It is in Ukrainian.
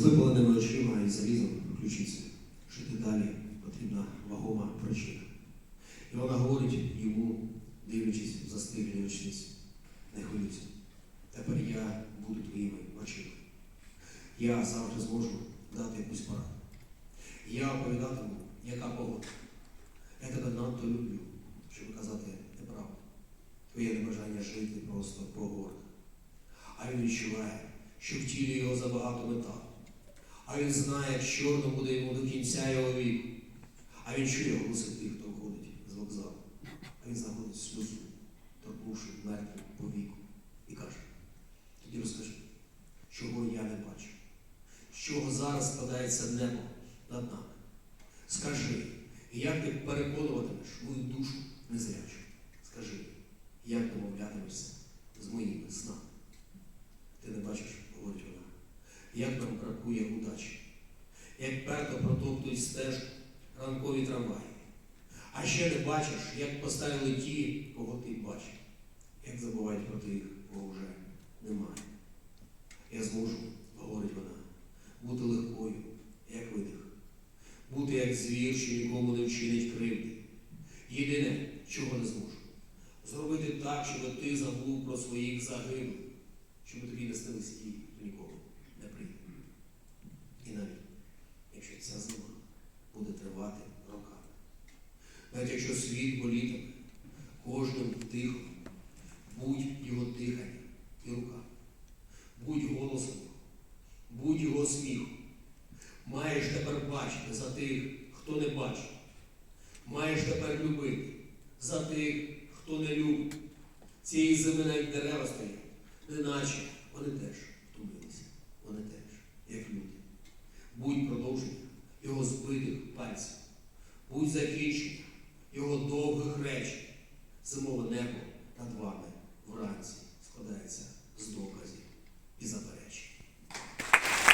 випаленими очима і залізом ключиці. Жити далі потрібна вагома причина. І вона говорить йому, дивлячись в застиглі очниці. Не хвилюйся. Тепер я буду твоїми очима. Я завжди зможу дати якусь пораду. Я оповідатиму, яка погода. Я тебе надто люблю, щоб казати неправду. Твоє небажання жити просто погорне. А він відчуває, що в тілі його забагато металу. А він знає, як чорно буде йому до кінця його віку. А він чує голоси тих, хто входить з вокзалу. А він знаходить сльозу, торкнувши мертву по віку, і каже: тоді розкажи, чого я не бачу, з чого зараз складається небо над нами. Скажи, як ти переконуватимеш мою душу незрячу? Скажи, як домовлятимешся з моїми снами? Ти не бачиш, говорить вона, як нам бракує удачі, як перто протоптують стежку ранкові трамваї. А ще не бачиш, як поставили ті, кого ти бачив, як забувають про тих, кого вже немає. Я зможу, говорить вона, бути легкою, як видих, бути як звір, що нікому не вчинить кривди. Єдине, чого не зможу, зробити так, щоб ти забув про своїх загиблих, щоб тобі не снилися ті, хто нікого не прийде. І навіть, якщо ця зима буде роками, навіть якщо світ болітиме кожним дихом, будь його дихання і рука, будь голосом, будь його сміхом. Маєш тепер бачити за тих, хто не бачить. Маєш тепер любити за тих, хто не любить. Цієї зими навіть дерева стоять, неначе вони теж кінець, будь закінчення його довгих речень, зимове небо